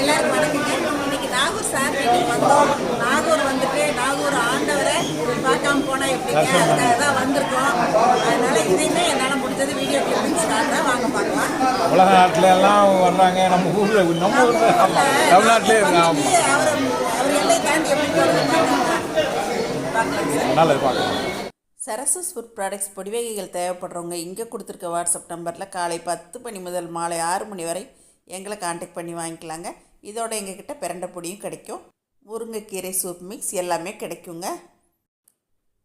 எல்லாருக்கும் வணக்கங்க இன்னைக்கு நாகூர் சார் வீட்டுக்கு வந்தோம். நாகூர் வந்துட்டு நாகூர் ஆண்டவரை பார்க்காம போனா எப்படிங்க? அதுக்காக தான் வந்திருக்கோம். அதனால இதையுமே என்னால் முடிஞ்சது வீடியோ கிளிப்பிங்ஸ் காட்டுறேன் வாங்க பார்க்கலாம். உலக நாட்டுல எல்லாம் வர்றாங்க. நம்ம ஊர்ல நம்ம ஊர்ல தமிழ்நாட்டிலே இருக்கு ஆமா. அவர் அவர் எல்லை தாண்டி எப்படி போகிறது பார்க்கலாம். சார். நல்லது பார்க்கலாம் சரசஸ் ஃபுட் ப்ராடக்ட்ஸ் பொடிவகைகள் தேவைப்படுறவங்க இங்கே கொடுத்துருக்க வாட்ஸ்அப் நம்பரில் காலை பத்து மணி முதல் மாலை ஆறு மணி வரை எங்களை காண்டாக்ட் பண்ணி வாங்கிக்கலாங்க. இதோட எங்ககிட்ட பிரண்டை பொடியும் கிடைக்கும். முருங்கைக்கீரை சூப் மிக்ஸ் எல்லாமே கிடைக்குங்க.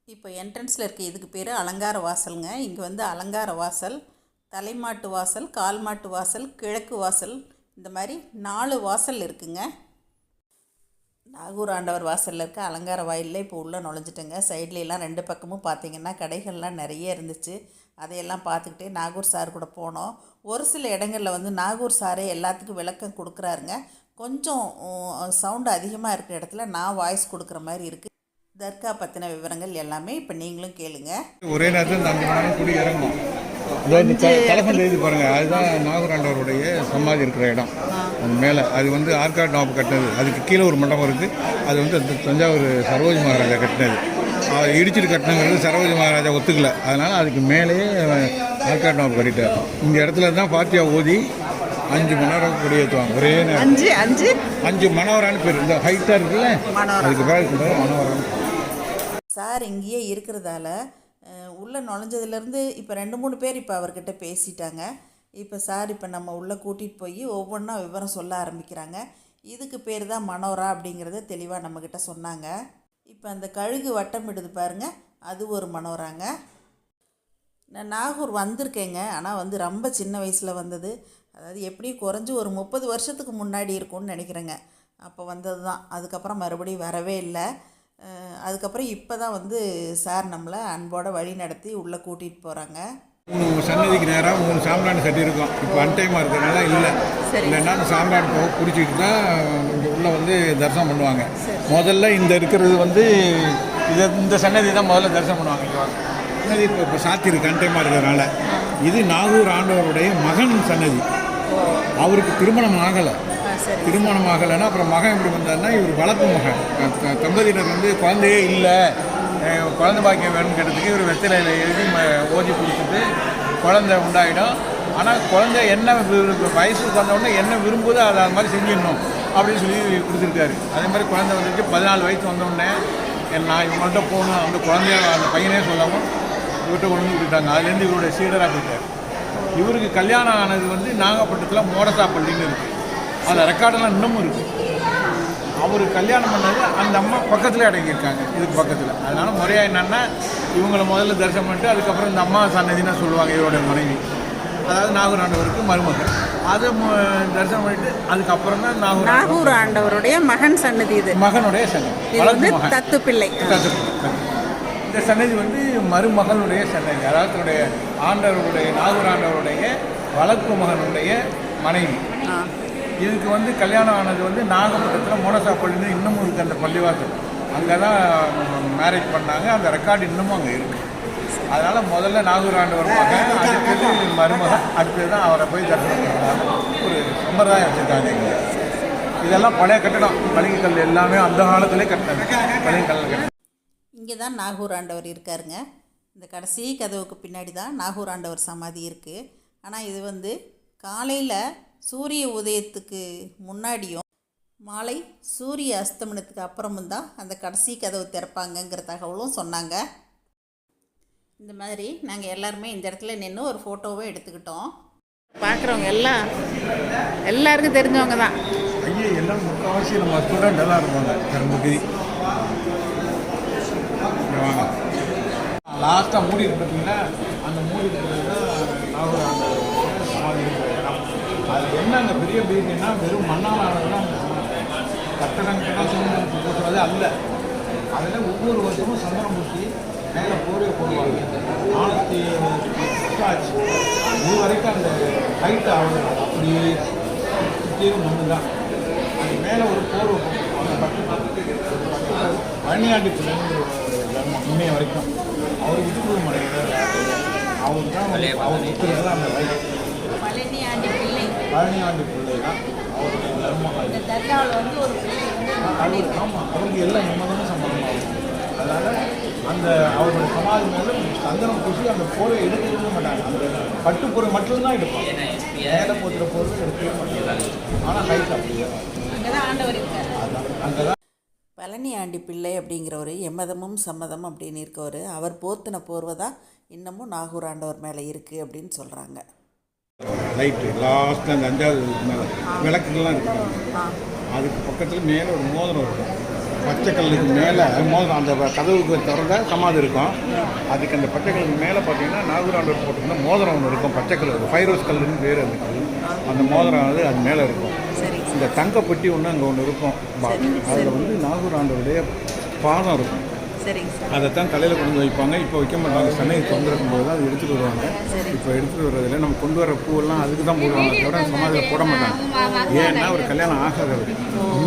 இப்போ என்ட்ரன்ஸில் இருக்க இதுக்கு பேர் அலங்கார வாசலுங்க. இங்கே வந்து அலங்கார வாசல் தலைமாட்டு வாசல் கால் மாட்டு வாசல் கிழக்கு வாசல் இந்த மாதிரி நாலு வாசல் இருக்குங்க. நாகூர் ஆண்டவர் வாசலில் இருக்க அலங்கார வாயிலில் இப்போ உள்ளே நுழைஞ்சிட்டேங்க. சைட்லலாம் ரெண்டு பக்கமும் பார்த்தீங்கன்னா கடைகள்லாம் நிறைய இருந்துச்சு. அதையெல்லாம் பார்த்துக்கிட்டே நாகூர் சார் கூட போனோம். ஒரு சில இடங்களில் வந்து நாகூர் சாரே எல்லாத்துக்கும் விளக்கம் கொடுக்குறாருங்க. கொஞ்சம் சவுண்டு அதிகமாக இருக்கிற இடத்துல நான் வாய்ஸ் கொடுக்குற மாதிரி இருக்குது தர்கா பற்றின விவரங்கள் எல்லாமே இப்போ நீங்களும் கேளுங்க. ஒரே நேரத்தில் நாங்கள் அஞ்சு இறங்கும் இதோ எழுதி பாருங்க. அதுதான் நாகூராண்டவருடைய சமாதி இருக்கிற இடம். அது மேலே அது வந்து ஆற்காடு நாப்பு கட்டினது. அதுக்கு கீழே ஒரு மண்டபம் இருக்குது அது வந்து அந்த தஞ்சாவூர் சரோஜி மகாராஜா கட்டினது. அவர் இடிச்சிட்டு கட்டினங்கிறது சரோஜி மகாராஜா ஒத்துக்கல. அதனால் அதுக்கு மேலேயே நாப்பு கட்டிட்டார் இந்த இடத்துல தான் பாத்தியா ஓதி அஞ்சு மணி நேரம் கொடியேற்றுவாங்க. ஒரே நேரம். அஞ்சு அஞ்சு? அஞ்சு மணவரான்னு பேர். இந்த ஹைட்டாக இருக்குல்ல? அதுக்கு பேர் மணவரான்னு சார் இங்கேயே இருக்கிறதால உள்ளே நுழைஞ்சதுலேருந்து இப்போ ரெண்டு மூணு பேர் இப்போ அவர்கிட்ட பேசிட்டாங்க. இப்போ சார் இப்போ நம்ம உள்ளே கூட்டிகிட்டு போய் ஒவ்வொன்றா விவரம் சொல்ல ஆரம்பிக்கிறாங்க. இதுக்கு பேர் தான் மனோரா அப்படிங்கிறத தெளிவாக நம்மக்கிட்ட சொன்னாங்க. இப்போ அந்த கழுகு வட்டமிடுது பாருங்க அது ஒரு மனோராங்க. நான் நாகூர் வந்திருக்கேங்க ஆனால் வந்து ரொம்ப சின்ன வயசில் வந்தது. அதாவது எப்படியும் குறைஞ்சி ஒரு முப்பது வருஷத்துக்கு முன்னாடி இருக்கும்னு நினைக்கிறேங்க. அப்போ வந்தது தான். அதுக்கப்புறம் மறுபடியும் வரவே இல்லை. அதுக்கப்புறம் இப்போ தான் வந்து சார் நம்மளை அன்போட வழி நடத்தி உள்ளே கூட்டிகிட்டு போகிறாங்க மூணு சன்னதிக்கு நேராக மூணு சாம்பிராணி கட்டி இருக்கும். இப்போ அன்டைமாக இருக்கிறதுனால இல்லை. இல்லைன்னா அந்த சாம்பிராணி போக பிடிச்சிட்டு தான் இங்கே உள்ளே வந்து தரிசனம் பண்ணுவாங்க. முதல்ல இந்த இருக்கிறது வந்து இதை இந்த சன்னதி தான் முதல்ல தரிசனம் பண்ணுவாங்க. சன்னதி இப்போ இப்போ சாத்தியிருக்கு அன்டைமாக இருக்கிறதுனால. இது நாகூர் ஆண்டவருடைய மகன் சன்னதி அவருக்கு திருமணம் ஆகலை. திருமணம் ஆகலைன்னா அப்புறம் மகன் எப்படி வந்தாருன்னா இவர் வளர்ப்பு மகன். தம்பதியினர் வந்து குழந்தையே இல்லை. குழந்தை பாக்கியம் வேணும்னு கேட்டதுக்கு இவர் வெத்திலையில் எழுதி ஓதி கொடுத்துட்டு குழந்தை உண்டாயிடும். ஆனால் குழந்தை என்ன விரு- வயசுக்கு வந்த என்ன விரும்புதோ அதை அது மாதிரி செஞ்சிடணும் அப்படின்னு சொல்லி கொடுத்துருக்காரு. அதே மாதிரி குழந்தை வந்துட்டு பதினாலு வயசு வந்தவுடனே என் நான் இவங்கள்ட்ட போகணும். அந்த குழந்தைய அந்த பையனே சொல்லாமல் இவர்கிட்ட கொண்டு வந்து விட்டுட்டாங்க. அதுலேருந்து இவருடைய சீடராக போயிட்டார். இவருக்கு கல்யாணம் ஆனது வந்து நாகப்பட்டினத்தில் மோடசாப்பள்ளின்னு இருக்குது அதில் ரெக்கார்டெல்லாம் இன்னமும் இருக்குது அவர் கல்யாணம் பண்ணது அந்த அம்மா பக்கத்தில் அடங்கியிருக்காங்க இதுக்கு பக்கத்தில். அதனால் முறையாக என்னென்னா இவங்கள முதல்ல தரிசனம் பண்ணிட்டு அதுக்கப்புறம் இந்த அம்மா சன்னதினா சொல்லுவாங்க இவருடைய மனைவி. அதாவது நாகூர் ஆண்டவருக்கு மருமகள். அது தரிசனம் பண்ணிட்டு அதுக்கப்புறம் தான் நாகூர் நாகூர் ஆண்டவருடைய மகன் சன்னதி இது. மகனுடைய சன்னதி. தத்து பிள்ளை தத்து. இந்த சன்னதி வந்து மருமகளுடைய சன்னதி. அதாவது தன்னுடைய ஆண்டவருடைய நாகூர் ஆண்டவருடைய வளர்ப்பு மகனுடைய மனைவி. இதுக்கு வந்து கல்யாணம் ஆனது வந்து நாகப்பட்டினத்தில் மோனசாப்பள்ளின்னு இன்னமும் இருக்குது அந்த பள்ளிவாசல். அங்கே தான் மேரேஜ் பண்ணாங்க. அந்த ரெக்கார்டு இன்னமும் அங்கே இருக்குது அதனால் முதல்ல நாகூர் ஆண்டவர் மகன் அடுத்தது மருமகன் அடுத்தது தான். அவரை போய் தரிசனம் ஒரு சம்பிரதாயம் வச்சுருக்காங்க இங்கே. இதெல்லாம் பழைய கட்டடம். பளிங்கு எல்லாமே அந்த காலத்திலே கட்டினது. பழைய கல்லில் கட்டினது இங்கே தான் நாகூர் ஆண்டவர் இருக்காருங்க. இந்த கடைசி கதவுக்கு பின்னாடி தான் நாகூர் ஆண்டவர் சமாதி இருக்குது ஆனால் இது வந்து காலையில் சூரிய உதயத்துக்கு முன்னாடியும் மாலை சூரிய அஸ்தமனத்துக்கு அப்புறமும் தான் அந்த கடைசி கதவு திறப்பாங்கங்கிற தகவலும் சொன்னாங்க. இந்த மாதிரி நாங்கள் எல்லாருமே இந்த இடத்துல நின்று ஒரு ஃபோட்டோவை எடுத்துக்கிட்டோம். பார்க்குறவங்க எல்லாம் எல்லாருக்கும் தெரிஞ்சவங்க தான். ஐயோ எல்லாம் முக்கால்வாசி நம்ம ஸ்டூடெண்ட் எல்லாம் இருப்பாங்க. கரும்புக்கு. லாஸ்ட்டாக மூடி பார்த்தீங்கன்னா அந்த மூடி என்ன அந்த பெரிய பீதினா வெறும் மண்ணால் ஆனதுதான் அந்த சமாதி. கட்டடம் அல்ல. அதில் ஒவ்வொரு வருஷமும் சந்தனம் பூசி மேலே போர்வை போடுவாங்க. நானூற்றி ஆச்சு. இது வரைக்கும் அந்த ஹைட் ஆகுது. அப்படியே சுற்றியும் மண்ணு தான் அது மேலே ஒரு போர்வை அந்த பட்டு பட்டு பழனியாண்டி பிள்ளைங்கிற தர்மம் இன்னைய வரைக்கும். அவர் விட்டுக்குழு மலையில் அவர் தான் அவர் இப்படி தான் அந்த ரைட் பழனி ஆண்டி பிள்ளை தான் அவருடைய தர்மம் ஆமாம் அவருக்கு எல்லாம் நிம்மதமும் சம்பந்தமாகும் அதனால் அந்த அவருடைய சமாதி மேலே சந்தனம் பூசி அந்த போரை எடுக்கவே மாட்டாங்க. அந்த பட்டுப்பொருள் மட்டும்தான் எடுப்பாங்க. மேலே போத்துற பொருள் எடுக்கவே மாட்டாங்க. ஆனால் ஹைட் அப்படியே அங்கே தான் பழனி ஆண்டி பிள்ளை அப்படிங்கிறவர் எம்மதமும் சம்மதம் அப்படின்னு இருக்கவர் அவர் போத்தின போர்வை தான் இன்னமும் நாகூர் ஆண்டவர் மேலே இருக்குது அப்படின்னு சொல்கிறாங்க லைட்டு லாஸ்ட்டில் அந்த அஞ்சாவது மேலே விளக்குகள்லாம் இருக்குங்க அதுக்கு பக்கத்தில் மேலே ஒரு மோதிரம் இருக்கும் பச்சை கல்லுக்கு மேலே மோதிரம் அந்த கதவுக்கு திறந்தா சமாதி இருக்கும். அதுக்கு அந்த பச்சை கல்லுக்கு மேலே பார்த்தீங்கன்னா நாகூராண்டவர் போட்டிருந்தா மோதிரம் ஒன்று இருக்கும் பச்சை கல் ஃபைரோஸ் கல்லுன்னு பேர் அந்த கல் அந்த மோதிரம் வந்து அது மேலே இருக்கும். இந்த தங்க பெட்டி ஒன்று அங்கே ஒன்று இருக்கும். அதில் வந்து நாகூராண்டவருடைய பாதம் இருக்கும். சரிங்க சார் அதைத்தான் தலையில் கொண்டு வந்து வைப்பாங்க. இப்போ வைக்க மாட்டாங்க. சன்னை திறந்துருக்கும் போது தான் அது எடுத்துகிட்டு வருவாங்க. இப்போ எடுத்துகிட்டு வர்றதில்ல. நம்ம கொண்டு வர பூவெல்லாம் அதுக்கு தான் போடுவாங்க. தவிர சமாதியில் போட மாட்டாங்க. ஏன்னா ஒரு கல்யாணம் ஆகாதவர்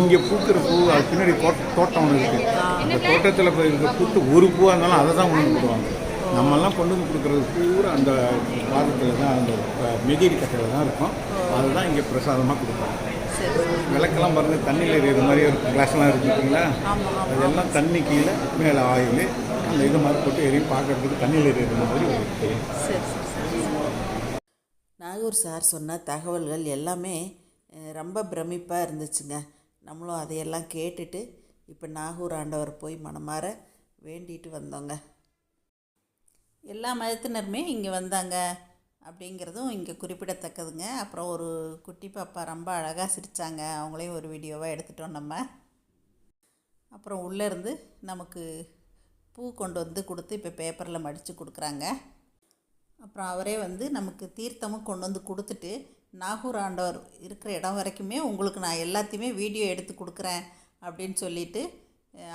இங்கே பூக்கிற பூ அது பின்னாடி தோட்ட தோட்டம் ஒன்று இருக்குது அந்த தோட்டத்தில் இப்போ இருக்க பூத்து ஒரு பூவாக இருந்தாலும் அதை தான் கொண்டு போடுவாங்க. நம்மெல்லாம் கொண்டு வந்து கொடுக்குறது பூரா அந்த பாதத்தில் தான் அந்த மெதிரி கட்டையில் தான் இருக்கும். அதுதான் இங்கே பிரசாதமாக கொடுப்பாங்க. விளக்கெல்லாம் பாருங்க தண்ணியில் எறிகிற மாதிரியே இருக்கும் கிளாஸ்லாம் இருக்குங்களா அதெல்லாம் தண்ணி கீழே மேலே ஆயில் அந்த இது மாதிரி போட்டு எரியும் பார்க்கறதுக்கு தண்ணியில் எறிகிற மாதிரி ஒரு இது. சரி சரி சரி நாகூர் சார் சொன்ன தகவல்கள் எல்லாமே ரொம்ப பிரமிப்பாக இருந்துச்சுங்க. நம்மளும் அதையெல்லாம் கேட்டுட்டு இப்போ நாகூர் ஆண்டவர் போய் மனமாற வேண்டிட்டு வந்தோங்க. எல்லா மதத்தினருமே இங்கே வந்தாங்க. அப்படிங்கிறதும் இங்கே குறிப்பிடத்தக்கதுங்க. அப்புறம் ஒரு குட்டி பாப்பா ரொம்ப அழகாக சிரித்தாங்க அவங்களையும் ஒரு வீடியோவாக எடுத்துட்டோம் நம்ம. அப்புறம் உள்ளேருந்து நமக்கு பூ கொண்டு வந்து கொடுத்து இப்போ பேப்பரில் மடித்து கொடுக்குறாங்க. அப்புறம் அவரே வந்து நமக்கு தீர்த்தமும் கொண்டு வந்து கொடுத்துட்டு நாகூர் ஆண்டவர் இருக்கிற இடம் வரைக்குமே உங்களுக்கு நான் எல்லாத்தையுமே வீடியோ எடுத்து கொடுக்குறேன். அப்படின்னு சொல்லிட்டு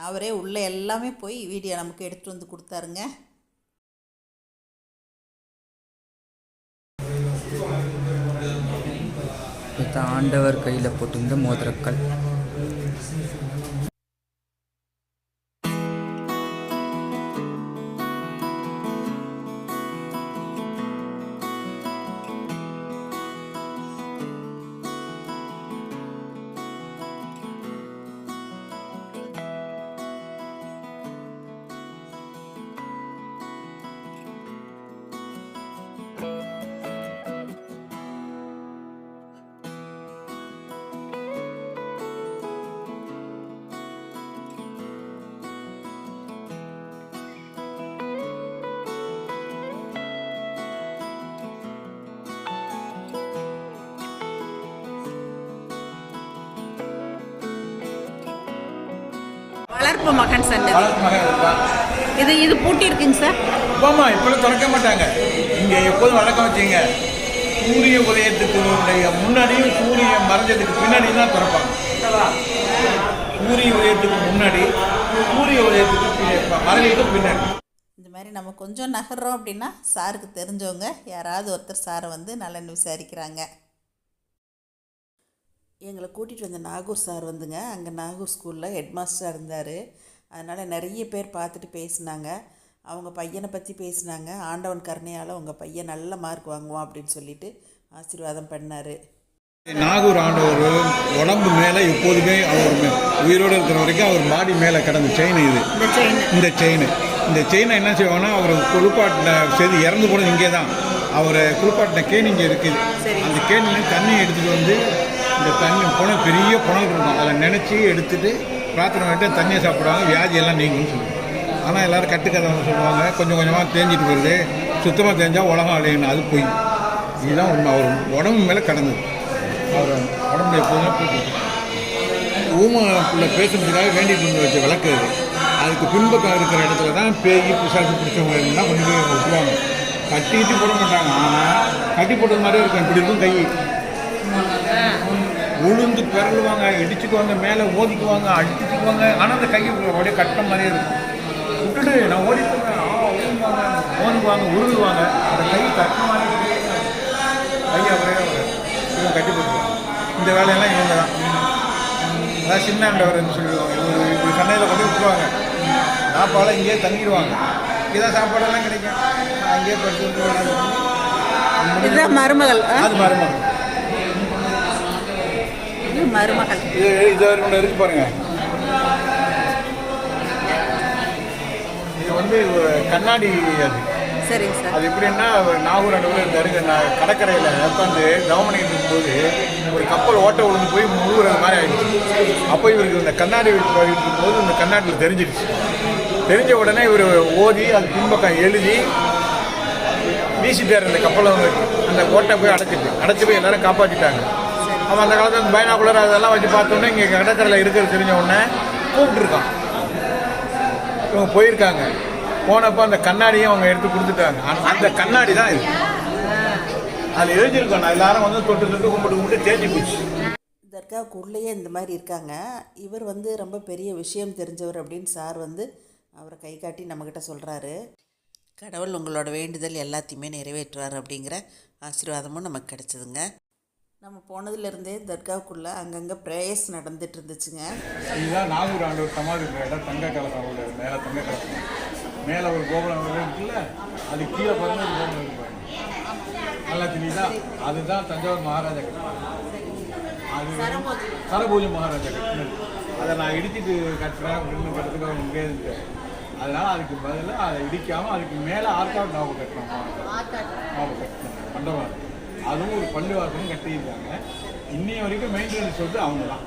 அவரே உள்ளே எல்லாமே போய் வீடியோ நமக்கு எடுத்துகிட்டு வந்து கொடுத்தாருங்க. ஆண்டவர் கையில் போட்டிருந்த மோதிரக்கல். வளர்ப்பு மகன் சன்னதி வளர்ப்பு மகன். இது இது பூட்டி இருக்குங்க சார். ஆமா இப்பெல்லாம் திறக்க மாட்டாங்க. இங்கே எப்போதும் வழக்கம் வச்சுங்க. சூரிய உதயத்துக்கு முன்னாடியும் சூரியன் மறைஞ்சதுக்கு பின்னாடி தான் திறப்பாங்க. சூரிய உதயத்துக்கு முன்னாடி சூரிய உதயத்துக்கு மறைஞ்சதுக்கு பின்னாடி. இந்த மாதிரி நம்ம கொஞ்சம் நகர்றோம் அப்படின்னா சாருக்கு தெரிஞ்சவங்க யாராவது ஒருத்தர் சாரை வந்து நலன் விசாரிக்கிறாங்க. எங்களை கூட்டிகிட்டு வந்த நாகூர் சார் வந்துங்க. அங்கே நாகூர் ஸ்கூலில் ஹெட் மாஸ்டராக இருந்தார். அதனால் நிறைய பேர் பார்த்துட்டு பேசினாங்க. அவங்க பையனை பற்றி பேசினாங்க. ஆண்டவன் கருணையால் உங்கள் பையன் நல்ல மார்க் வாங்குவான் அப்படின்னு சொல்லிட்டு ஆசீர்வாதம் பண்ணார். நாகூர் ஆண்டவர் உடம்பு மேலே எப்போதுமே அவர் உயிரோடு இருக்கிற வரைக்கும் அவர் பாடி மேலே கிடந்த செயின் இது. இந்த செயின் இந்த செயின் என்ன செய்வாங்கன்னா அவர் குளிப்பாட்டின செய்து இறந்து போனது இங்கே தான் அவர் குளிப்பாட்டின கேணி இங்கே இருக்குது. அந்த கேணியில் தண்ணி எடுத்துகிட்டு வந்து இந்த தண்ணி புனல் பெரிய புனல் இருக்கும். அதில் நினச்சி எடுத்துட்டு பிரார்த்தனை பண்ணிட்டு தண்ணியை சாப்பிடுவாங்க வியாதி எல்லாம் நீங்கள்னு சொல்லுவாங்க. ஆனால் எல்லோரும் கட்டுக்கதை சொல்லுவாங்க கொஞ்சம் கொஞ்சமாக தேஞ்சிட்டு வருது சுத்தமாக தேஞ்சால் உலகம் அடையணும் அது போய். இதுதான் உண்மை. அவர் உடம்பு மேலே கடந்தது. அவர் உடம்புல எப்போதுமே பூட்டு ஊமக்குள்ளே பேசுறதுக்காக வேண்டிட்டு இருந்து வச்ச விளக்கு அது. அதுக்கு பின்பக்கம் இருக்கிற இடத்துல தான் பேய் பிசாசு பிடிச்சவங்க இருந்தால் கொண்டு போய் விட்டுவாங்க கட்டிட்டு போட மாட்டாங்க. ஆனால் கட்டி போட்டது மாதிரியே இருக்கும். இப்படி இருக்கும் கை. உளுந்து பிறழுவாங்க இடிச்சுக்குவாங்க மேலே ஓதிக்குவாங்க அடிச்சுக்குவாங்க. ஆனால் அந்த கை அப்படியே கட்ட மாதிரியே இருக்கும். விட்டுடு நான் ஓடி ஓதுவாங்க உருளுவாங்க. அந்த கை கட்ட மாதிரி கை அப்படியே இவங்க கட்டி போட்டுருவாங்க இந்த வேலையெல்லாம் இவங்க தான். அதான் சின்ன ஆண்டவர்னு சொல்லுவாங்க. இவங்க இப்படி சென்னையில் கொண்டு விட்டுருவாங்க. சாப்பாடு இங்கேயே தங்கிடுவாங்க. இதான் சாப்பாடெல்லாம் கிடைக்கும். அங்கேயே படுத்து இதுதான் மருமகள்? அது மருமகன் இது மருமகள். இது ஒன்று இருக்கு பாருங்க. இது வந்து கண்ணாடி அது. சரிங்க சார். அது எப்படின்னா நாகூர் நடுவில் இருந்தாரு நான் கடற்கரையில் உட்காந்து கவனம் இருக்கும்போது ஒரு கப்பல் ஓட்ட விழுந்து போய் முழுகுறது மாதிரி ஆயிடுச்சு. அப்போ இவருக்கு இந்த கண்ணாடி இருக்கும்போது இந்த கண்ணாடியில் தெரிஞ்சிடுச்சு. தெரிஞ்ச உடனே இவர் ஓதி அது பின்பக்கம் எழுதி வீசிட்டார் அந்த கப்பலை அந்த ஓட்டை போய் அடைச்சிட்டு அடைச்சி போய் எல்லாரும் காப்பாற்றிட்டாங்க அவன் அந்த காலத்தில் இந்த பைனாக்குலர் அதெல்லாம் வச்சு பார்த்தோன்னே இங்கே கடற்கரையில் இருக்கிறது தெரிஞ்ச உடனே கூப்பிட்டுருக்கான். இவங்க போயிருக்காங்க. போனப்போ அந்த கண்ணாடியும் அவங்க எடுத்து கொடுத்துட்டாங்க. ஆனால் அந்த கண்ணாடி தான் இது. அது எழுதியிருக்கோம். நான் எல்லாரும் வந்து தொட்டு தொட்டு கும்பிட்டு கும்பிட்டு தேய்ச்சி போச்சு. தர்காவுக்குள்ளேயே இந்த மாதிரி இருக்காங்க. இவர் வந்து ரொம்ப பெரிய விஷயம் தெரிஞ்சவர் அப்படின்னு சார் வந்து அவரை கை காட்டி நம்மக்கிட்ட சொல்கிறாரு கடவுள் உங்களோட வேண்டுதல் எல்லாத்தையுமே நிறைவேற்றுவார் அப்படிங்கிற ஆசீர்வாதமும் நமக்கு கிடச்சிதுங்க. நம்ம போனதுலேருந்தே தர்காவுக்குள்ளே அங்கங்கே ப்ரேயர்ஸ் நடந்துட்டு இருந்துச்சுங்க இதுதான் நாகூர் ஆண்டவர் சமாதி இடம் தங்க கலசம் உள்ள மேலே தங்க கலசம். மேலே ஒரு கோபுரம் இருக்குல்ல அது கீழே பாருங்க ஒரு கோபுரம் இருக்கு. நல்லா தெரியுதா? அதுதான் தஞ்சாவூர் மகாராஜா கட்டினது அது சரபூஜை. மகாராஜா கட்டினது அதை நான் இடிச்சிட்டு கட்டுறேன் அப்படின்னு கட்டுறதுக்கு அவங்க முடியாது அதனால அதுக்கு பதிலாக அதை இடிக்காம அதுக்கு மேலே ஆற்காடு நாவல் கட்டணும் நாவல் கட்டணும் மண்டபம் அதுவும் ஒரு பள்ளிவாசலும் கட்டியிருக்காங்க. இன்னைய வரைக்கும் மெயின்டெனன்ஸ் வந்து அவங்க தான்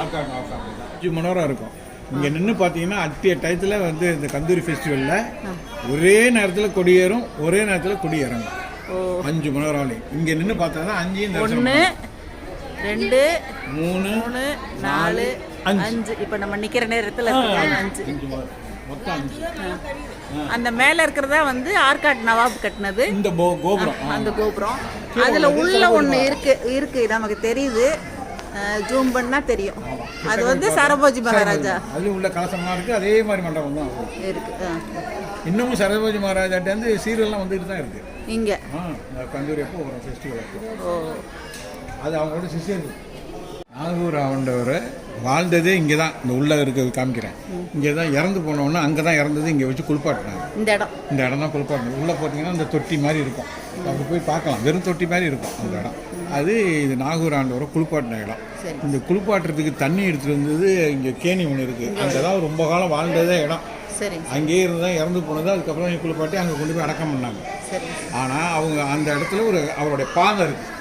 ஆற்காடு நாவல் தான் அஞ்சு மணி நேரம் இருக்கும். இங்கே நின்று பார்த்தீங்கன்னா அத்திய டயத்தில் வந்து இந்த கந்தூரி ஃபெஸ்டிவலில் ஒரே நேரத்தில் கொடியேறும் ஒரே நேரத்தில் கொடி இறங்கும் அஞ்சு மணி நேரம் இங்கே நின்று பார்த்தா தான் தரிசனம் ஒன்று ரெண்டு மூணு மூணு நாலு அஞ்சு. அஞ்சு. இப்போ நம்ம நிற்கிற நேரத்தில் அஞ்சு. அஞ்சு. மொத்தம் அஞ்சு. அந்த மேலே இருக்கிறதா வந்து ஆற்காட் நவாப் கட்டினது. இந்த கோபுரம். அந்த கோபுரம். அதில் உள்ள ஒன்று இருக்கு இருக்கு நமக்கு தெரியுது. ஜூம் பண்ணா தெரியும். அது வந்து சரபோஜி மகாராஜா. அதுலயும் உள்ள கலசம்லாம் இருக்கு. அதே மாதிரி மண்டபம் தான். இருக்கு. இன்னமும் சரபோஜி மகாராஜாட்ட வந்து சீரியல்லாம் வந்துட்டு தான் இருக்கு. இங்க? கந்தூரி அப்போ வரும்? ஃபெஸ்டிவல் அது அவங்களோட சிஷியர்கள். நாகூர் ஆண்டவர் வாழ்ந்ததே இங்கே தான் இந்த உள்ளே இருக்கிறது காமிக்கிறேன். இங்கே தான் இறந்து போனோன்னா அங்கே தான் இறந்தது இங்கே வச்சு குளிப்பாட்டினாங்க. இந்த இடம். இந்த இடம் தான் குளிப்பாட்டணும் உள்ளே போட்டிங்கன்னா இந்த தொட்டி மாதிரி இருக்கும். அப்படி போய் பார்க்கலாம். வெறும் தொட்டி மாதிரி இருக்கும் அந்த இடம். அது இது நாகூர் ஆண்டவரை குளிப்பாட்டின இடம். இந்த குளிப்பாட்டுறதுக்கு தண்ணி எடுத்துகிட்டு வந்தது இங்கே கேணி ஒன்று இருக்குது அங்கே தான் ரொம்ப காலம் வாழ்ந்ததே இடம். அங்கேயே இருந்து தான் இறந்து போனது. அதுக்கப்புறம் இங்க குளிப்பாட்டி அங்கே கொண்டு போய் அடக்கம் பண்ணாங்க. ஆனால் அவங்க அந்த இடத்துல ஒரு அவருடைய பாதம் இருக்குது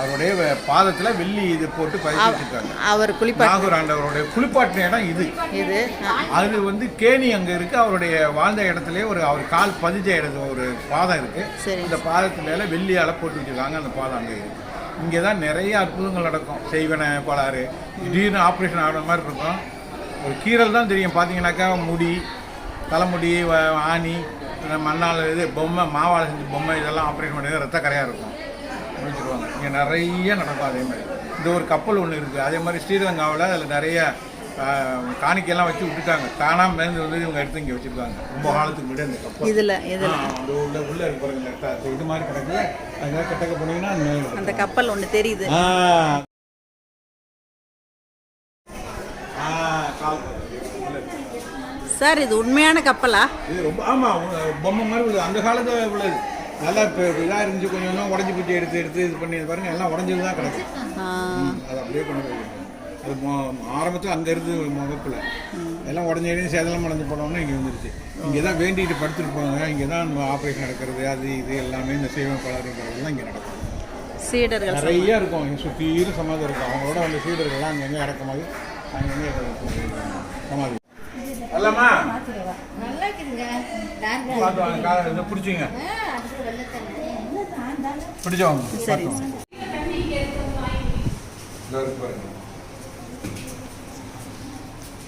அவருடைய பாதத்தில் வெள்ளி இது போட்டு பதிச்சு வச்சிருக்காங்க. அவர் குளிப்பா நாகூர் ஆண்டவருடைய குளிப்பாட்டின இடம் இது. இது அது வந்து கேணி அங்கே இருக்கு. அவருடைய வாழ்ந்த இடத்துலயே ஒரு அவர் கால் பதிஞ்ச இடத்துல ஒரு பாதம் இருக்கு. அந்த பாதத்து மேல வெள்ளியால போட்டு வச்சிருக்காங்க. அந்த பாதம் அங்கே இருக்கு. இங்கே தான் நிறைய அற்புதங்கள் நடக்கும். செய்வன கோளாறு. திடீர்னு ஆப்ரேஷன் ஆகிற மாதிரி இருக்கும். ஒரு கீரல் தான் தெரியும். பார்த்தீங்கன்னாக்கா முடி தலைமுடி ஆணி இந்த மண்ணால் இது பொம்மை மாவால் செஞ்ச பொம்மை இதெல்லாம் ஆப்ரேஷன் பண்ணி ரத்த கரையாக இருக்கும். இங்கே நிறைய நடக்கும் அதே மாதிரி. இந்த ஒரு கப்பல் ஒன்று இருக்குது அதே மாதிரி ஸ்ரீரங்காவில் அதில் நிறைய காணிக்கையெல்லாம் வச்சு விட்டுட்டாங்க. தானாக மேந்து வந்து இவங்க எடுத்து இங்கே வச்சுருக்காங்க. ரொம்ப காலத்துக்கு முன்னாடி அந்த கப்பல் இதுல இதுல. அந்த உள்ள உள்ள இருக்கு பாருங்க இந்த க- இது மாதிரி கிடக்குல அங்கே கிட்டக்க போனீங்கன்னா. அந்த கப்பல் ஒன்று தெரியுது. சார் இது உண்மையான கப்பலா இது ரொம்ப ஆமாம் பொம்மை மாதிரி உள்ளது. அந்த காலத்தில் உள்ளது. நல்லா இப்போ இதாக இருந்துச்சு கொஞ்சம் கொஞ்சம் உடஞ்சி பிடிச்சி எடுத்து எடுத்து இது பண்ணி இது பாருங்க எல்லாம் உடஞ்சது தான் கிடக்கு. அது அப்படியே கொண்டு போய் அது ஆரம்பத்தில் அங்கே இருந்து முகப்பில் எல்லாம் உடஞ்ச இடையே சேதெல்லாம் உடஞ்சி போனோம்னா இங்கே வந்துருச்சு. இங்கே தான் வேண்டிட்டு படுத்துருப்பாங்க இங்கே தான் ஆப்ரேஷன் நடக்கிறது அது இது எல்லாமே இந்த சேவம் பலருங்கிறதெல்லாம் இங்கே நடக்கும். சீடர்கள் நிறைய இருக்கும் இங்கே சுற்றியும் சமாதி இருக்கும். அவங்களோட அந்த சீடர்கள்லாம் அங்கங்கே அடக்கமாகி அங்கங்கே சமாதி அல்லம்மா நல்லா இருக்குதுங்க டார்க் பார்த்து வாங்க காலை இதை பிடிச்சிங்க பிடிச்சவங்க சரி. இதோ இருக்கு பாருங்க.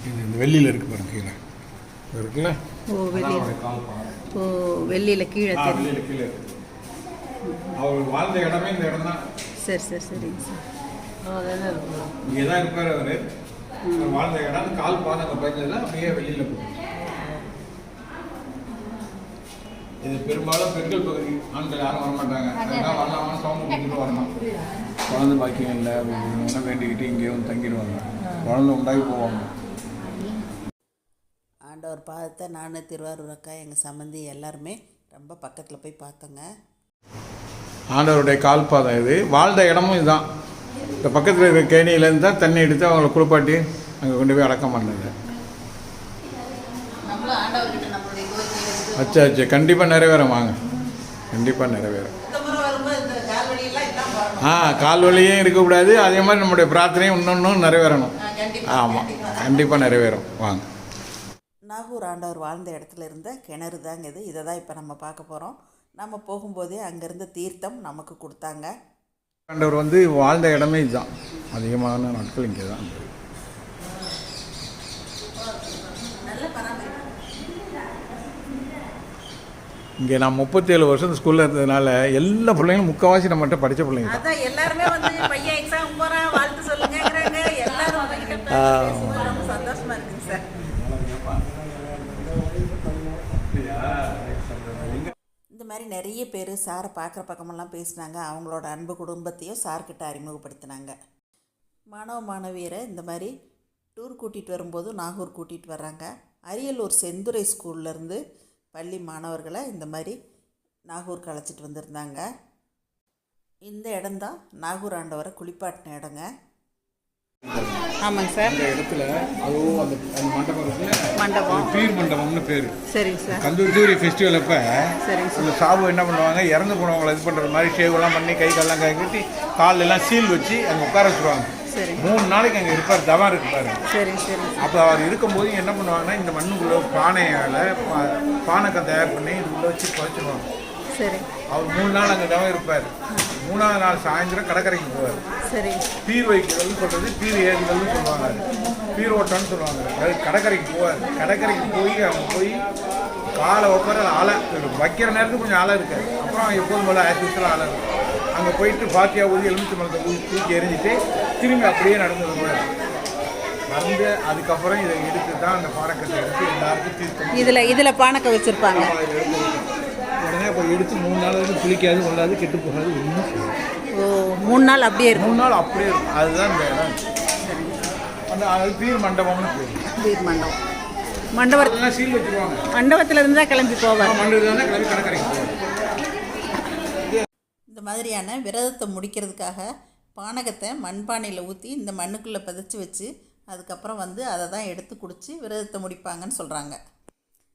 இது இந்த வெள்ளியில் இருக்கு பாருங்க கீழே. இருக்குல்ல? ஓ பாருங்க. ஓ வெள்ளியில கீழே தெரியும் வெள்ளியில் கீழே இருக்கு. அவர் வாழ்ந்த இடமே இந்த இடம் தான் சரி சரி சரிங்க சார். இங்கே தான் இருப்பார் அவர். வாழ்ந்த இடம் கால் அங்கே பதினதில் அப்படியே வெளியில் போகும். இது பெரும்பாலும் பெண்கள் பகுதி ஆண்கள் யாரும் வர மாட்டாங்க அதுதான் வரலாமான்னு சவுண்ட் கொடுத்துட்டு வரணும். குழந்தை பாக்கியம் இல்லை அப்படின்னு வேண்டிக்கிட்டு இங்கேயே வந்து தங்கிடுவாங்க. குழந்தை உண்டாகி போவாங்க. ஆண்டவர் பாதத்தை நான் திருவாரூர் அக்கா எங்கள் சம்மந்தி எல்லாருமே ரொம்ப பக்கத்தில் போய் பார்த்தோங்க. ஆண்டவருடைய கால் பாதம் இது. வாழ்ந்த இடமும் இதுதான். இந்த பக்கத்தில் இருக்கிற கேணியிலேருந்து தான் தண்ணி எடுத்து அவங்கள குளிப்பாட்டி அங்கே கொண்டு போய் அடக்கம் வந்து அச்சா அச்சா. கண்டிப்பாக நிறைவேறும் வாங்க. கண்டிப்பாக நிறைவேறும். ஆ கால் வலியும் இருக்கக்கூடாது. அதே மாதிரி நம்முடைய பிரார்த்தனையும் இன்னொன்றும் நிறைவேறணும். கண்டிப்பா ஆமாம் கண்டிப்பாக நிறைவேறும். வாங்க. நாகூர் ஆண்டவர் வாழ்ந்த இடத்துல இருந்த கிணறு தாங்க இது. இதை தான் இப்போ நம்ம பார்க்க போகிறோம் நம்ம போகும்போதே அங்கேருந்து தீர்த்தம் நமக்கு கொடுத்தாங்க. ஆண்டவர் வந்து வாழ்ந்த இடமே இதுதான். அதிகமான நாட்கள் இங்கே தான். இங்கே நான் முப்பத்தேழு வருஷம் ஸ்கூலில் இருந்ததுனால எல்லா பிள்ளைங்களும் முக்கால்வாசி நம்மகிட்ட படித்த பிள்ளைங்க தான். எல்லாருமே வந்து பையன் எக்ஸாம் போறான் வாழ்த்து சொல்லுங்கிறாங்க எல்லாரும் உங்ககிட்ட பேசும்போது ரொம்ப சந்தோஷமா இருக்குங்க சார் இந்த மாதிரி நிறைய பேர் சாரை பார்க்குற பக்கமெல்லாம் பேசினாங்க. அவங்களோட அன்பு குடும்பத்தையும் சார்கிட்ட அறிமுகப்படுத்தினாங்க. மாணவ மாணவியரை இந்த மாதிரி டூர் கூட்டிகிட்டு வரும்போது நாகூர் கூட்டிகிட்டு வர்றாங்க. அரியலூர் செந்துறை ஸ்கூல்லேருந்து பள்ளி மாணவர்களை இந்த மாதிரி நாகூருக்கு அழைச்சிட்டு வந்திருந்தாங்க. இந்த இடம்தான் நாகூர் ஆண்டவரை குளிப்பாட்டின இடங்க. ஆமாங்க சார். இந்த இடத்துல அதுவும் அந்த அந்த மண்டபம் இருக்குல்ல? மண்டபம். அது பீர் மண்டபம்னு பேர். சரிங்க சார். கந்தூரி ஃபெஸ்டிவல் அப்போ சரிங்க சாபு என்ன பண்ணுவாங்க? இறந்து போனவங்களை இது பண்ணுற மாதிரி ஷேவெல்லாம் பண்ணி கை கால்லாம் கை கட்டி கால்ல எல்லாம் சீல் வச்சு அங்கே உட்கார வச்சுருவாங்க. சரி மூணு நாளைக்கு அங்கே இருப்பார் தவம் இருப்பார் சரி. அப்போ அவர் இருக்கும்போது என்ன பண்ணுவாங்கன்னா இந்த மண்ணுக்குள்ளே பானையால் பானக்கம் தயார் பண்ணி இதுக்குள்ளே வச்சு குறைச்சிருவாங்க சரி. அவர் மூணு நாள் அங்கே தவம் இருப்பார். மூணாவது நாள் சாயந்தரம் கடற்கரைக்கு போவார். சரி. பீர் வைக்கிறதுன்னு சொல்கிறது பீர் ஏறுதல்னு சொல்லுவாங்க. பீர் ஓட்டம்னு சொல்லுவாங்க. அது கடற்கரைக்கு போவார். கடற்கரைக்கு போய் அவங்க போய் காலை வைக்கிற ஆளை வைக்கிற நேரத்துக்கு கொஞ்சம் ஆளை இருக்காது அப்புறம் எப்போதும் போல ஆசிஸ்டில் ஆளை இருக்கும். அங்கே போயிட்டு பாத்தியா ஊதி எலுமிச்சை மரத்தை ஊதி தூக்கி எரிஞ்சிட்டு திரும்பி அப்படியே நடந்து வருவார். வந்து அதுக்கப்புறம் இதை எடுத்து தான் அந்த பானைக்கட்டை எடுத்து எல்லாருக்கும் தீர்த்தம். இதில் இதில் பானக்க வச்சுருப்பாங்க இதை எடுத்து வைக்கணும். உடனே அப்போ எடுத்து மூணு நாள் வரைக்கும் குளிக்காது கொள்ளாது கெட்டு போகாது ஒன்றும் ஓ மூணு நாள் அப்படியே இருக்கும். மூணு நாள் அப்படியே இருக்கும். அதுதான் இந்த இடம். அந்த அது பீர் மண்டபம்னு பேர். வீர் மண்டபம். அதெல்லாம் சீல் வச்சுருவாங்க. மண்டபத்தில் இருந்து தான் கிளம்பி போவார் மண்டபத்தில் தான் கிளம்பி கடற்கரைக்கு போவாங்க. இந்த மாதிரியான விரதத்தை முடிக்கிறதுக்காக பானகத்தை மண்பானையில் ஊற்றி இந்த மண்ணுக்குள்ளே பதிச்சு வச்சு அதுக்கப்புறம் வந்து அதை தான் எடுத்து குடித்து விரதத்தை முடிப்பாங்கன்னு சொல்கிறாங்க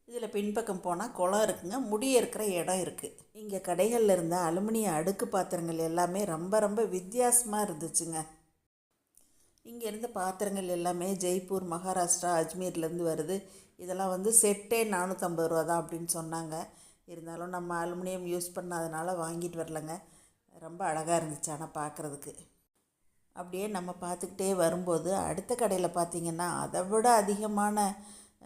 இதில் பின்பக்கம் போனால் குளம் இருக்குங்க. முடிய இருக்கிற இடம் இருக்குது இங்கே கடைகளில் இருந்த அலுமினிய அடுக்கு பாத்திரங்கள் எல்லாமே ரொம்ப ரொம்ப வித்தியாசமாக இருந்துச்சுங்க. இங்கே இருந்த பாத்திரங்கள் எல்லாமே ஜெய்ப்பூர் மகாராஷ்டிரா அஜ்மீர்லேருந்து வருது. இதெல்லாம் வந்து செட்டே நானூற்றம்பது ரூபா தான் அப்படின்னு சொன்னாங்க. இருந்தாலும் நம்ம அலுமினியம் யூஸ் பண்ணாதனால வாங்கிட்டு வரலங்க. ரொம்ப அழகாக இருந்துச்சு ஆனால் பார்க்குறதுக்கு. அப்படியே நம்ம பார்த்துக்கிட்டே வரும்போது அடுத்த கடையில் பார்த்தீங்கன்னா அதை விட அதிகமான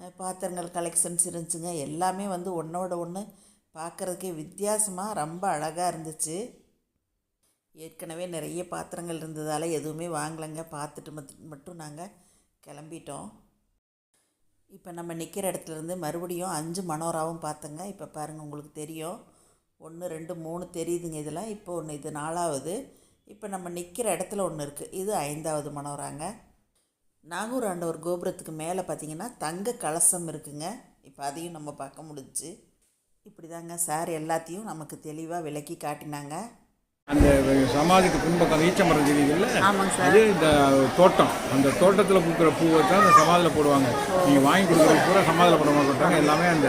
பாத்திரங்கள் கலெக்ஷன்ஸ் இருந்துச்சுங்க. எல்லாமே வந்து ஒன்றோட ஒன்று பார்க்குறதுக்கே வித்தியாசமாக ரொம்ப அழகாக இருந்துச்சு. ஏற்கனவே நிறைய பாத்திரங்கள் இருந்ததால் எதுவுமே வாங்கலைங்க. பார்த்துட்டு மத்- மட்டும் நாங்கள் கிளம்பிட்டோம். இப்போ நம்ம நிற்கிற இடத்துலேருந்து மறுபடியும் அஞ்சு மனோராவும் பார்த்தோங்க இப்போ பாருங்கள் உங்களுக்கு தெரியும். ஒன்று ரெண்டு மூணு தெரியுதுங்க இதில் இப்போ ஒன்று இது நாலாவது. இப்போ நம்ம நிற்கிற இடத்துல ஒன்று இருக்குது இது ஐந்தாவது மனோராங்க. நாகூர் ஆண்டவர் கோபுரத்துக்கு மேலே பார்த்தீங்கன்னா தங்க கலசம் இருக்குங்க. இப்போ அதையும் நம்ம பார்க்க முடிஞ்சுச்சு இப்படி தாங்க சார் எல்லாத்தையும் நமக்கு தெளிவாக விளக்கி காட்டினாங்க. அந்த சமாதிக்கு பின்பக்கம் ஈச்சமரம் தெரியுதுல்ல? அது இந்த தோட்டம். அந்த தோட்டத்தில் பூக்கிற பூவை தான் அந்த சமாதியில் போடுவாங்க. நீங்கள் வாங்கி கொடுக்குற பூரா சமாதியில் போட மாட்டாங்க எல்லாமே அந்த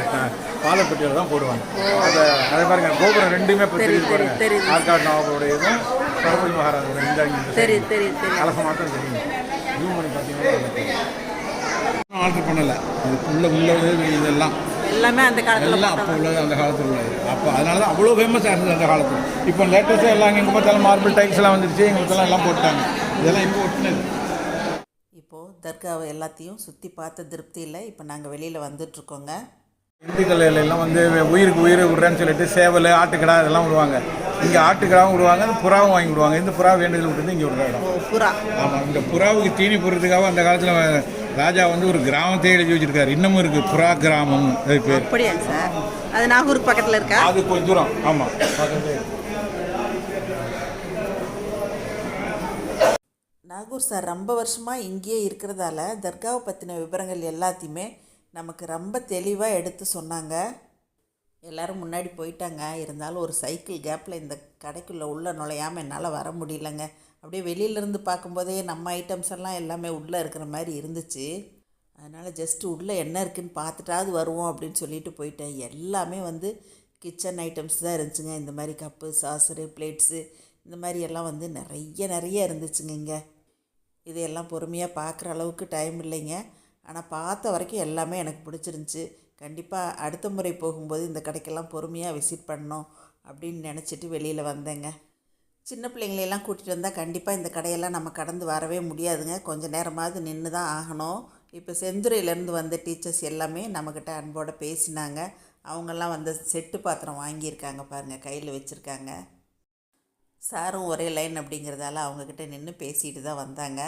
பாலப்பட்டியில் தான் போடுவாங்க. அந்த அதே பாருங்க. கோபுரம் ரெண்டுமே தெரியுது பாருங்க. ஆற்காடு நவாபுடையதும் சரபதி மகாராஜோட இந்த கலசம் மாத்திரம் தெரியும் ஆர்டர் பண்ணலை. இது உள்ள உள்ளது இதெல்லாம். எல்லாமே அந்த காலத்தில் எல்லாம் அப்போ உள்ளது அந்த காலத்தில் உள்ளது. அப்போ அதனால தான் அவ்வளோ ஃபேமஸாக இருந்தது அந்த காலத்தில். இப்போ லேட்டஸ்ட்டாக எல்லாம் எங்கே பார்த்தாலும் மார்பிள் டைல்ஸ் எல்லாம் வந்துருச்சு எல்லாம் போட்டாங்க. இதெல்லாம் இப்போ ஒட்டினது? இப்போது தர்காவை எல்லாத்தையும் சுற்றி பார்த்த திருப்தி இல்லை. இப்போ நாங்கள் வெளியில் வந்துட்ருக்கோங்க இந்துக்கள் எல்லாம் வந்து உயிருக்கு உயிர் விடுறேன்னு சொல்லிட்டு சேவல் ஆட்டுக்கடா இதெல்லாம் விடுவாங்க. இங்கே ஆட்டுக்கடாவும் விடுவாங்க அந்த புறாவும் வாங்கி விடுவாங்க. இந்த புறா வேண்டுதல் விட்டுட்டு இங்கே விடுற இடம். புறா. ஆமாம் இந்த புறாவுக்கு தீனி போடுறதுக்காக அந்த காலத்தில் ராஜா வந்து ஒரு கிராமத்தையே எழுதி வச்சிருக்காரு. இன்னமும் இருக்குது புறா கிராமம். அது பேர். அப்படியாங்க சார்? அது நாகூருக்கு பக்கத்தில் இருக்கா? அது கொஞ்சம் தூரம். ஆமாம் நாகூர் சார் ரொம்ப வருஷமாக இங்கேயே இருக்கிறதால தர்காவை பற்றின விவரங்கள் எல்லாத்தையுமே நமக்கு ரொம்ப தெளிவாக எடுத்து சொன்னாங்க. எல்லோரும் முன்னாடி போயிட்டாங்க. இருந்தாலும் ஒரு சைக்கிள் கேப்பில் இந்த கடைக்குள்ளே உள்ளே நுழையாமல் என்னால் வர முடியலங்க. அப்படியே வெளியிலேருந்து பார்க்கும்போதே நம்ம ஐட்டம்ஸ் எல்லாம் எல்லாமே உள்ளே இருக்கிற மாதிரி இருந்துச்சு. அதனால் ஜஸ்ட் உள்ளே என்ன இருக்குதுன்னு பார்த்துட்டாவது வருவோம் அப்படின்னு சொல்லிட்டு போயிட்டேன். எல்லாமே வந்து கிச்சன் ஐட்டம்ஸ் தான் இருந்துச்சுங்க. இந்த மாதிரி கப்பு சாசரு பிளேட்ஸு இந்த மாதிரி எல்லாம் வந்து நிறைய நிறைய இருந்துச்சுங்க இங்கே. இதையெல்லாம் பொறுமையாக பார்க்குற அளவுக்கு டைம் இல்லைங்க. ஆனால் பார்த்த வரைக்கும் எல்லாமே எனக்கு பிடிச்சிருந்துச்சி. கண்டிப்பாக அடுத்த முறை போகும்போது இந்த கடைக்கெல்லாம் பொறுமையாக விசிட் பண்ணோம் அப்படின்னு நினச்சிட்டு வெளியில் வந்தேங்க. சின்ன பிள்ளைங்களையெல்லாம் கூட்டிகிட்டு வந்தால் கண்டிப்பாக இந்த கடையெல்லாம் நம்ம கடந்து வரவே முடியாதுங்க. கொஞ்சம் நேரமாவது நின்று தான் ஆகணும். இப்போ செந்துறையிலேருந்து வந்த டீச்சர்ஸ் எல்லாமே நம்மக்கிட்ட அன்போடு பேசினாங்க. அவங்கெல்லாம் வந்து செட்டு பாத்திரம் வாங்கியிருக்காங்க பாருங்கள் கையில் வச்சுருக்காங்க. சாரும் ஒரே லைன் அப்படிங்கிறதால அவங்கக்கிட்ட நின்று பேசிட்டு தான் வந்தாங்க.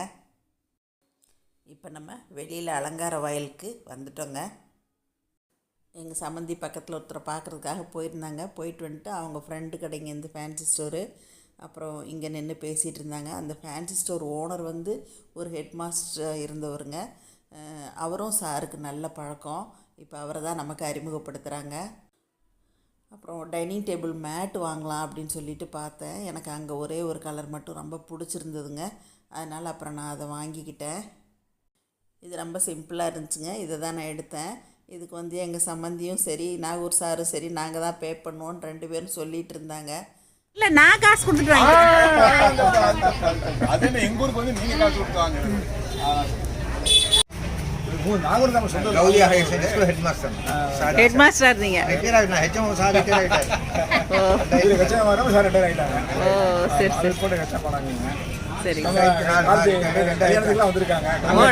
இப்போ நம்ம வெளியில் அலங்கார வயலுக்கு வந்துட்டோங்க. எங்கள் சம்மந்தி பக்கத்தில் ஒருத்தரை பார்க்குறதுக்காக போயிருந்தாங்க. போயிட்டு வந்துட்டு அவங்க ஃப்ரெண்டு கடைங்கேருந்து ஃபேன்சி ஸ்டோரு அப்புறம் இங்கே நின்று பேசிகிட்டு இருந்தாங்க. அந்த ஃபேன்சி ஸ்டோர் ஓனர் வந்து ஒரு ஹெட் மாஸ்டர் இருந்தவருங்க அவரும் சாருக்கு நல்ல பழக்கம். இப்போ அவரை தான் நமக்கு அறிமுகப்படுத்துகிறாங்க அப்புறம் டைனிங் டேபிள் மேட் வாங்கலாம் அப்படின்னு சொல்லிட்டு பார்த்தேன். எனக்கு அங்கே ஒரே ஒரு கலர் மட்டும் ரொம்ப பிடிச்சிருந்ததுங்க. அதனால் அப்புறம் நான் அதை வாங்கிக்கிட்டேன். இது ரொம்ப சிம்பிளாக இருந்துச்சுங்க. இதை தான் நான் எடுத்தேன். இதுக்கு வந்து எங்கள் சம்மந்தியும் சரி நாகூர் சாரும் சரி நாங்கள் தான் பே பண்ணுவோன்னு ரெண்டு பேரும் சொல்லிட்டு இருந்தாங்க. இல்லை நான் காசு கொடுத்துட்டு வாங்கிக்கிறேன் அது என்ன எங்க ஊருக்கு ஹெட் மாஸ்டரா இருந்தீங்க ஓ சரி. சரி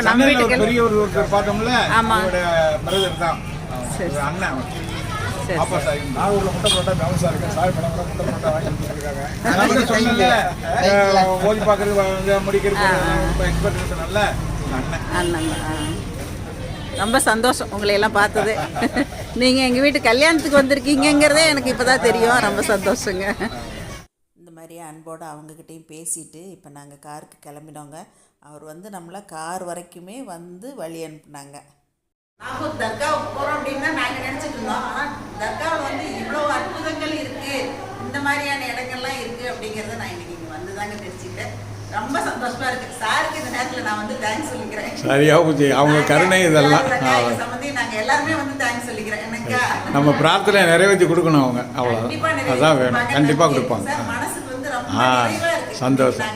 நம்ம வீட்டுக்கு பெரிய ஒரு பார்த்தோம்ல. அவரோட பிரதர் தான். அண்ணன். சரி முட்டை ஃபேமஸா சாய் படம் கூட முட்டை வாங்கி கொடுத்துருக்காங்க. சொன்னல முடிக்கிறது ரொம்ப எக்ஸ்பர்ட் அண்ணன். சந்தோஷம் உங்களை எல்லாம் பார்த்தது. நீங்கள் எங்கள் வீட்டு கல்யாணத்துக்கு வந்திருக்கீங்கங்கிறதே எனக்கு இப்போ தான் தெரியும். ரொம்ப சந்தோஷங்க. மாதிரி அன்போடு அவங்கக்கிட்டேயும் பேசிட்டு இப்போ நாங்கள் காருக்கு கிளம்பினோங்க. அவர் வந்து நம்மளை கார் வரைக்குமே வந்து வழி அனுப்புனாங்க. நாகூர் தர்காவுக்கு போகிறோம் அப்படின்னு தான் நாங்கள் நினச்சிட்டு இருந்தோம். ஆனால் தர்காவில் வந்து இவ்வளோ அற்புதங்கள் இருக்குது இந்த மாதிரியான இடங்கள்லாம் இருக்குது அப்படிங்கிறத நான் இன்னைக்கு இங்கே வந்து தாங்க தெரிஞ்சுக்கிட்டேன். ரொம்ப சந்தோஷமா இருக்கு. சாருக்கு இந்த நேரத்தில் நான் வந்து தேங்க்ஸ் சொல்லிக்கிறேன். சரியா போச்சு. அவங்க கருணை இதெல்லாம். சம்மந்தி நாங்க எல்லாருமே வந்து தேங்க்ஸ் சொல்லிக்கிறேன். எனக்கா? நம்ம பிரார்த்தனை நிறைவேற்றி கொடுக்கணும் அவங்க. நிறைய அதான் வேணும். கண்டிப்பாக. கொடுப்பாங்க. ரொம்ப ஆ. சந்தோஷம்.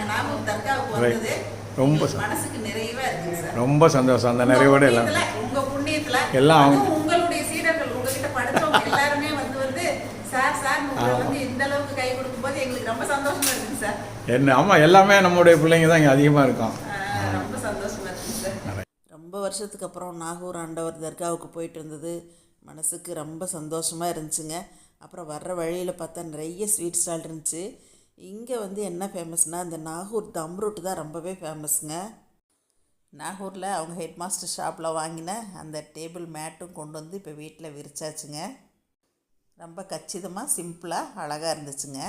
ரொம்ப சந்தோஷம். மனசுக்கு நிறைவா இருக்கு சார். ரொம்ப சந்தோஷம் அந்த நிறைவோட எல்லாம். புண்ணியத்துல, உங்க புண்ணியத்துல. எல்லாம் அவங்க- அதுவும் உங்களுடைய சீடர்கள் உங்ககிட்ட படிச்சவங்க எல்லாருமே வந்து வந்து சார் சார் உங்களை வந்து இந்த அளவுக்கு கை கொடுக்கும்போது எங்களுக்கு ரொம்ப சந்தோஷமா இருக்குங்க சார். என்ன ஆமாம் எல்லாமே நம்மளுடைய பிள்ளைங்க தான் இங்கே அதிகமாக இருக்கும் ரொம்ப வருஷத்துக்கு அப்புறம் நாகூர் ஆண்டவர் தர்காவுக்கு போயிட்டு இருந்தது. மனசுக்கு ரொம்ப சந்தோஷமாக இருந்துச்சுங்க. அப்புறம் வர்ற வழியில் பார்த்தா நிறைய ஸ்வீட் ஸ்டால் இருந்துச்சு. இங்கே வந்து என்ன ஃபேமஸ்னால் இந்த நாகூர் தம் ரொட்டி தான் ரொம்பவே ஃபேமஸ்ங்க நாகூரில் அவங்க ஹெட் மாஸ்டர் ஷாப்பில் வாங்கின அந்த டேபிள் மேட்டும் கொண்டு வந்து இப்போ வீட்டில் விரிச்சாச்சுங்க. ரொம்ப கச்சிதமாக சிம்பிளாக அழகாக இருந்துச்சுங்க.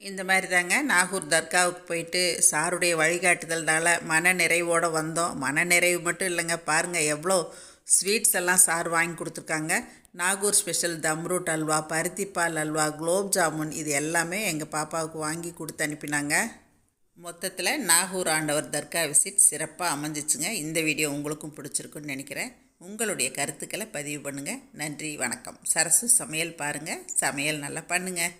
இந்த மாதிரி தாங்க நாகூர் தர்காவுக்கு போயிட்டு சாருடைய வழிகாட்டுதல்னால மன நிறைவோடு வந்தோம். மன நிறைவு மட்டும் இல்லைங்க பாருங்கள் எவ்வளோ ஸ்வீட்ஸ் எல்லாம் சார் வாங்கி கொடுத்துருக்காங்க. நாகூர் ஸ்பெஷல் தம்ரூட் அல்வா பருத்திப்பால் அல்வா குலோப் ஜாமுன் இது எல்லாமே எங்கள் பாப்பாவுக்கு வாங்கி கொடுத்து அனுப்பினாங்க. மொத்தத்தில் நாகூர் ஆண்டவர் தர்கா விசிட் சிறப்பாக அமைஞ்சிச்சுங்க. இந்த வீடியோ உங்களுக்கும் பிடிச்சிருக்குன்னு நினைக்கிறேன். உங்களுடைய கருத்துக்களை பதிவு பண்ணுங்கள் நன்றி வணக்கம். சரசு சமையல் பாருங்கள் சமையல் நல்லா பண்ணுங்கள்